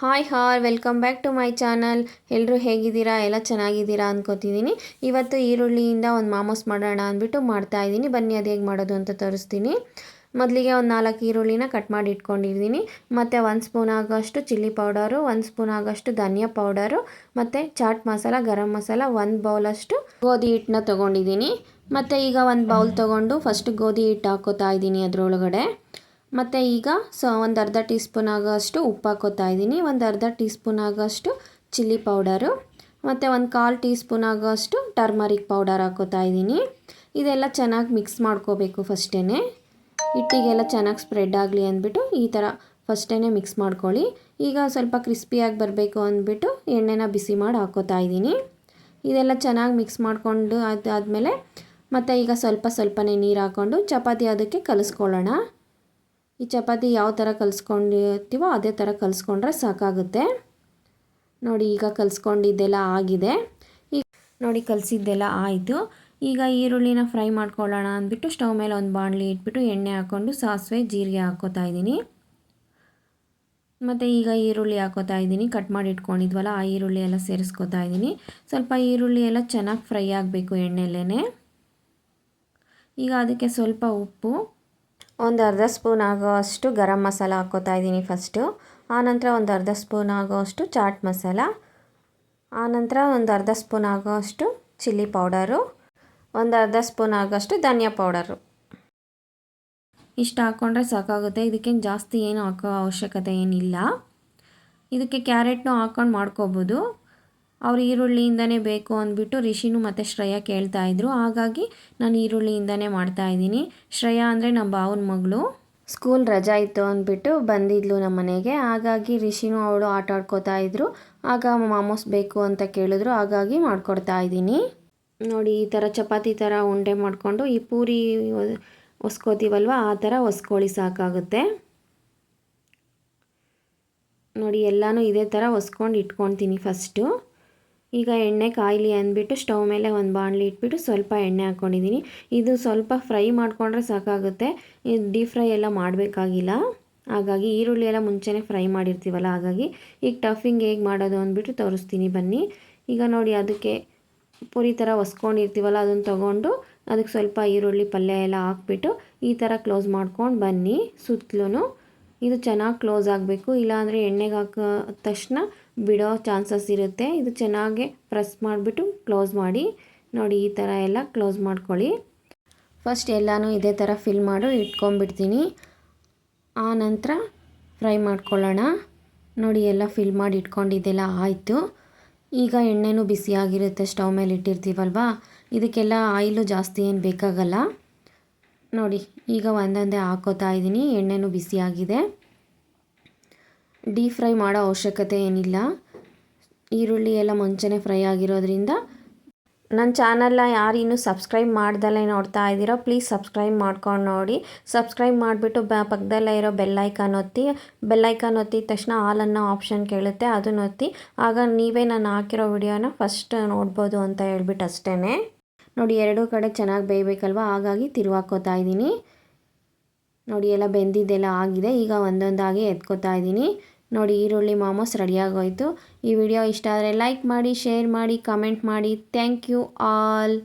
Hi R welcome back to my channel. ಎಲ್ಲರೂ ಹೇಗಿದ್ದೀರಾ? ಎಲ್ಲ ಚೆನ್ನಾಗಿದ್ದೀರಾ ಅಂದ್ಕೋತಿದ್ದೀನಿ ಇವತ್ತು ಈರುಳ್ಳಿಯಿಂದ ಒಂದು ಮಾಮೋಸ್ ಮಾಡೋಣ ಅಂದ್ಬಿಟ್ಟು ಮಾಡ್ತಾ ಇದ್ದೀನಿ. ಬನ್ನಿ, ಅದು ಹೇಗೆ ಮಾಡೋದು ಅಂತ ತೋರಿಸ್ತೀನಿ. ಮೊದಲಿಗೆ ಒಂದು ನಾಲ್ಕು ಈರುಳ್ಳಿನ ಕಟ್ ಮಾಡಿ ಇಟ್ಕೊಂಡಿದ್ದೀನಿ. ಮತ್ತು ಒಂದು ಸ್ಪೂನ್ ಆಗೋಷ್ಟು ಚಿಲ್ಲಿ ಪೌಡರು, ಒಂದು ಸ್ಪೂನ್ ಆಗೋಷ್ಟು ಧನಿಯಾ ಪೌಡರು, ಮತ್ತು ಚಾಟ್ ಮಸಾಲ, ಗರಂ ಮಸಾಲ, ಒಂದು ಬೌಲಷ್ಟು ಗೋಧಿ ಹಿಟ್ಟನ್ನ ತೊಗೊಂಡಿದ್ದೀನಿ. ಮತ್ತು ಈಗ ಒಂದು ಬೌಲ್ ತೊಗೊಂಡು ಫಸ್ಟ್ ಗೋಧಿ ಹಿಟ್ಟು ಹಾಕೋತಾ ಇದ್ದೀನಿ ಅದರೊಳಗಡೆ. ಮತ್ತು ಈಗ ಸೊ, ಒಂದು ಅರ್ಧ ಟೀ ಸ್ಪೂನ್ ಆಗೋಷ್ಟು ಉಪ್ಪು ಹಾಕೋತಾ ಇದ್ದೀನಿ. ಒಂದು ಅರ್ಧ ಟೀ ಸ್ಪೂನ್ ಆಗೋಷ್ಟು ಚಿಲ್ಲಿ ಪೌಡರು. ಮತ್ತು ಒಂದು ಕಾಲು ಟೀ ಸ್ಪೂನ್ ಆಗೋಷ್ಟು ಟರ್ಮರಿಕ್ ಪೌಡರ್ ಹಾಕೋತಾ ಇದ್ದೀನಿ. ಇದೆಲ್ಲ ಚೆನ್ನಾಗಿ ಮಿಕ್ಸ್ ಮಾಡ್ಕೋಬೇಕು ಫಸ್ಟೇ ಹಿಟ್ಟಿಗೆಲ್ಲ ಚೆನ್ನಾಗಿ ಸ್ಪ್ರೆಡ್ ಆಗಲಿ ಅಂದ್ಬಿಟ್ಟು ಈ ಥರ ಫಸ್ಟೇ ಮಿಕ್ಸ್ ಮಾಡ್ಕೊಳ್ಳಿ. ಈಗ ಸ್ವಲ್ಪ ಕ್ರಿಸ್ಪಿಯಾಗಿ ಬರಬೇಕು ಅಂದ್ಬಿಟ್ಟು ಎಣ್ಣೆನ ಬಿಸಿ ಮಾಡಿ ಹಾಕೋತಾ ಇದ್ದೀನಿ. ಇದೆಲ್ಲ ಚೆನ್ನಾಗಿ ಮಿಕ್ಸ್ ಮಾಡಿಕೊಂಡು ಅದಾದಮೇಲೆ ಮತ್ತು ಈಗ ಸ್ವಲ್ಪ ಸ್ವಲ್ಪನೇ ನೀರು ಹಾಕ್ಕೊಂಡು ಚಪಾತಿ ಅದಕ್ಕೆ ಕಲಿಸ್ಕೊಳ್ಳೋಣ. ಈ ಚಪಾತಿ ಯಾವ ಥರ ಕಲಿಸ್ಕೊಂಡಿರ್ತೀವೋ ಅದೇ ಥರ ಕಲಿಸ್ಕೊಂಡ್ರೆ ಸಾಕಾಗುತ್ತೆ. ನೋಡಿ, ಈಗ ಕಲಿಸ್ಕೊಂಡಿದ್ದೆಲ್ಲ ಆಗಿದೆ. ಈಗ ನೋಡಿ, ಕಲಿಸಿದ್ದೆಲ್ಲ ಆಯಿತು. ಈಗ ಈರುಳ್ಳಿನ ಫ್ರೈ ಮಾಡ್ಕೊಳ್ಳೋಣ ಅಂದ್ಬಿಟ್ಟು ಸ್ಟವ್ ಮೇಲೆ ಒಂದು ಬಾಣಲಿ ಇಟ್ಬಿಟ್ಟು ಎಣ್ಣೆ ಹಾಕ್ಕೊಂಡು ಸಾಸಿವೆ, ಜೀರಿಗೆ ಹಾಕ್ಕೋತಾ ಇದ್ದೀನಿ. ಮತ್ತು ಈಗ ಈರುಳ್ಳಿ ಹಾಕೋತಾ ಇದ್ದೀನಿ. ಕಟ್ ಮಾಡಿ ಇಟ್ಕೊಂಡಿದ್ವಲ್ಲ, ಆ ಈರುಳ್ಳಿ ಎಲ್ಲ ಸೇರಿಸ್ಕೋತಾ ಇದ್ದೀನಿ. ಸ್ವಲ್ಪ ಈರುಳ್ಳಿ ಎಲ್ಲ ಚೆನ್ನಾಗಿ ಫ್ರೈ ಆಗಬೇಕು ಎಣ್ಣೆಲೇ ಈಗ ಅದಕ್ಕೆ ಸ್ವಲ್ಪ ಉಪ್ಪು ಒಂದು ಅರ್ಧ ಸ್ಪೂನ್ ಆಗೋ ಅಷ್ಟು ಗರಂ ಮಸಾಲ ಹಾಕ್ಕೋತಾ ಇದ್ದೀನಿ ಫಸ್ಟು. ಆನಂತರ ಒಂದು ಅರ್ಧ ಸ್ಪೂನ್ ಆಗೋ ಅಷ್ಟು ಚಾಟ್ ಮಸಾಲ. ಆನಂತರ ಒಂದು ಅರ್ಧ ಸ್ಪೂನ್ ಆಗೋ ಅಷ್ಟು ಚಿಲ್ಲಿ ಪೌಡರು. ಒಂದು ಅರ್ಧ ಸ್ಪೂನ್ ಆಗೋಷ್ಟು ಧನಿಯಾ ಪೌಡರು. ಇಷ್ಟು ಹಾಕ್ಕೊಂಡ್ರೆ ಸಾಕಾಗುತ್ತೆ. ಇದಕ್ಕೇನು ಜಾಸ್ತಿ ಏನು ಹಾಕೋ ಅವಶ್ಯಕತೆ ಏನಿಲ್ಲ. ಇದಕ್ಕೆ ಕ್ಯಾರೆಟ್ನೂ ಹಾಕ್ಕೊಂಡು ಮಾಡ್ಕೋಬೋದು. ಅವ್ರು ಈರುಳ್ಳಿಯಿಂದನೇ ಬೇಕು ಅಂದ್ಬಿಟ್ಟು ರಿಷಿನೂ ಮತ್ತು ಶ್ರೇಯಾ ಕೇಳ್ತಾಯಿದ್ರು ಹಾಗಾಗಿ ನಾನು ಈರುಳ್ಳಿಯಿಂದನೇ ಮಾಡ್ತಾಯಿದ್ದೀನಿ ಶ್ರೇಯಾ ಅಂದರೆ ನಮ್ಮ ಭಾವನ ಮಗಳು. ಸ್ಕೂಲ್ ರಜಾ ಇತ್ತು ಅಂದ್ಬಿಟ್ಟು ಬಂದಿದ್ಲು ನಮ್ಮ ಮನೆಗೆ. ಹಾಗಾಗಿ ರಿಷಿನೂ ಅವಳು ಆಟ ಆಡ್ಕೋತಾ ಇದ್ರು. ಆಗ ಮಾಮೋಸ್ ಬೇಕು ಅಂತ ಕೇಳಿದ್ರು. ಹಾಗಾಗಿ ಮಾಡ್ಕೊಡ್ತಾ ಇದ್ದೀನಿ. ನೋಡಿ, ಈ ಥರ ಚಪಾತಿ ಥರ ಉಂಡೆ ಮಾಡಿಕೊಂಡು ಈ ಪೂರಿ ಒಸ್ಕೋತೀವಲ್ವ? ಆ ಥರ ಒಸ್ಕೊಳ್ಳಿ ಸಾಕಾಗುತ್ತೆ. ನೋಡಿ, ಎಲ್ಲನೂ ಇದೇ ಥರ ಒಸ್ಕೊಂಡು ಇಟ್ಕೊತೀನಿ ಫಸ್ಟು. ಈಗ ಎಣ್ಣೆ ಕಾಯಲಿ ಅಂದ್ಬಿಟ್ಟು ಸ್ಟವ್ ಮೇಲೆ ಒಂದು ಬಾಣಲಿ ಇಟ್ಬಿಟ್ಟು ಸ್ವಲ್ಪ ಎಣ್ಣೆ ಹಾಕ್ಕೊಂಡಿದ್ದೀನಿ. ಇದು ಸ್ವಲ್ಪ ಫ್ರೈ ಮಾಡಿಕೊಂಡ್ರೆ ಸಾಕಾಗುತ್ತೆ. ಇದು ಡೀಪ್ ಫ್ರೈ ಎಲ್ಲ ಮಾಡಬೇಕಾಗಿಲ್ಲ. ಹಾಗಾಗಿ ಈರುಳ್ಳಿ ಎಲ್ಲ ಮುಂಚೆನೇ ಫ್ರೈ ಮಾಡಿರ್ತೀವಲ್ಲ, ಹಾಗಾಗಿ ಈಗ ಟಫಿಂಗ್ ಹೇಗೆ ಮಾಡೋದು ಅಂದ್ಬಿಟ್ಟು ತೋರಿಸ್ತೀನಿ ಬನ್ನಿ. ಈಗ ನೋಡಿ ಅದಕ್ಕೆ ಪುರಿ ಥರ ಒಸ್ಕೊಂಡಿರ್ತೀವಲ್ಲ, ಅದನ್ನು ತೊಗೊಂಡು ಅದಕ್ಕೆ ಸ್ವಲ್ಪ ಈರುಳ್ಳಿ ಪಲ್ಯ ಎಲ್ಲ ಹಾಕ್ಬಿಟ್ಟು ಈ ಥರ ಕ್ಲೋಸ್ ಮಾಡ್ಕೊಂಡು ಬನ್ನಿ ಸುತ್ತಲೂ ಇದು ಚೆನ್ನಾಗಿ ಕ್ಲೋಸ್ ಆಗಬೇಕು. ಇಲ್ಲಾಂದರೆ ಎಣ್ಣೆಗೆ ಹಾಕೋ ತಕ್ಷಣ ಬಿಡೋ ಚಾನ್ಸಸ್ ಇರುತ್ತೆ. ಇದು ಚೆನ್ನಾಗಿ ಪ್ರೆಸ್ ಮಾಡಿಬಿಟ್ಟು ಕ್ಲೋಸ್ ಮಾಡಿ. ನೋಡಿ, ಈ ಥರ ಎಲ್ಲ ಕ್ಲೋಸ್ ಮಾಡ್ಕೊಳ್ಳಿ. ಫಸ್ಟ್ ಎಲ್ಲನೂ ಇದೇ ಥರ ಫಿಲ್ ಮಾಡಿ, ಇಟ್ಕೊಂಡ್ಬಿಡ್ತೀನಿ. ಆ ನಂತರ ಫ್ರೈ ಮಾಡ್ಕೊಳ್ಳೋಣ. ನೋಡಿ, ಎಲ್ಲ ಫಿಲ್ ಮಾಡಿ ಇಟ್ಕೊಂಡಿದ್ದೆಲ್ಲ ಆಯಿತು. ಈಗ ಎಣ್ಣೆನೂ ಬಿಸಿಯಾಗಿರುತ್ತೆ ಸ್ಟವ್ ಮೇಲೆ ಇಟ್ಟಿರ್ತೀವಲ್ವಾ? ಇದಕ್ಕೆಲ್ಲ ಆಯಿಲು ಜಾಸ್ತಿ ಏನು ಬೇಕಾಗಲ್ಲ. ನೋಡಿ, ಈಗ ಒಂದೊಂದೇ ಹಾಕೋತಾ ಇದ್ದೀನಿ. ಎಣ್ಣೆನೂ ಬಿಸಿಯಾಗಿದೆ ಡೀಪ್ ಫ್ರೈ ಮಾಡೋ ಅವಶ್ಯಕತೆ ಏನಿಲ್ಲ. ಈರುಳ್ಳಿ ಎಲ್ಲ ಮುಂಚೆನೇ ಫ್ರೈ ಆಗಿರೋದ್ರಿಂದ ನನ್ನ ಚಾನಲ್ನ ಯಾರು ಇನ್ನೂ ಸಬ್ಸ್ಕ್ರೈಬ್ ಮಾಡ್ದಲ್ಲೇ ನೋಡ್ತಾ ಇದ್ದೀರೋ, ಪ್ಲೀಸ್ ಸಬ್ಸ್ಕ್ರೈಬ್ ಮಾಡ್ಕೊಂಡು ನೋಡಿ. ಸಬ್ಸ್ಕ್ರೈಬ್ ಮಾಡಿಬಿಟ್ಟು ಬ ಪಕ್ಕದಲ್ಲೇ ಇರೋ ಬೆಲ್ಲೈಕಾನ್ ಒತ್ತಿ ಬೆಲ್ಲೈಕಾನ್ ಒತ್ತಿದ ತಕ್ಷಣ ಆಲ್ ಅನ್ನೋ ಆಪ್ಷನ್ ಕೇಳುತ್ತೆ, ಅದನ್ನು ಒತ್ತಿ. ಆಗ ನೀವೇ ನಾನು ಹಾಕಿರೋ ವಿಡಿಯೋನ ಫಸ್ಟ್ ನೋಡ್ಬೋದು ಅಂತ ಹೇಳ್ಬಿಟ್ಟು ಅಷ್ಟೇ ನೋಡಿ, ಎರಡೂ ಕಡೆ ಚೆನ್ನಾಗಿ ಬೇಯಬೇಕಲ್ವ? ಹಾಗಾಗಿ ತಿರುವಾಕೋತಾ ಇದ್ದೀನಿ. ನೋಡಿ ಎಲ್ಲ ಬೆಂದಿದ್ದೆಲ್ಲ ಆಗಿದೆ. ಈಗ ಒಂದೊಂದಾಗಿ ಎತ್ಕೋತಾ ಇದ್ದೀನಿ. ನೋಡಿ ಈರುಳ್ಳಿ ಮಾಮೋಸ್ ರೆಡಿಯಾಗೋಯಿತು. ಈ ವಿಡಿಯೋ ಇಷ್ಟ ಆದರೆ ಲೈಕ್ ಮಾಡಿ, ಶೇರ್ ಮಾಡಿ, ಕಮೆಂಟ್ ಮಾಡಿ. Thank you all.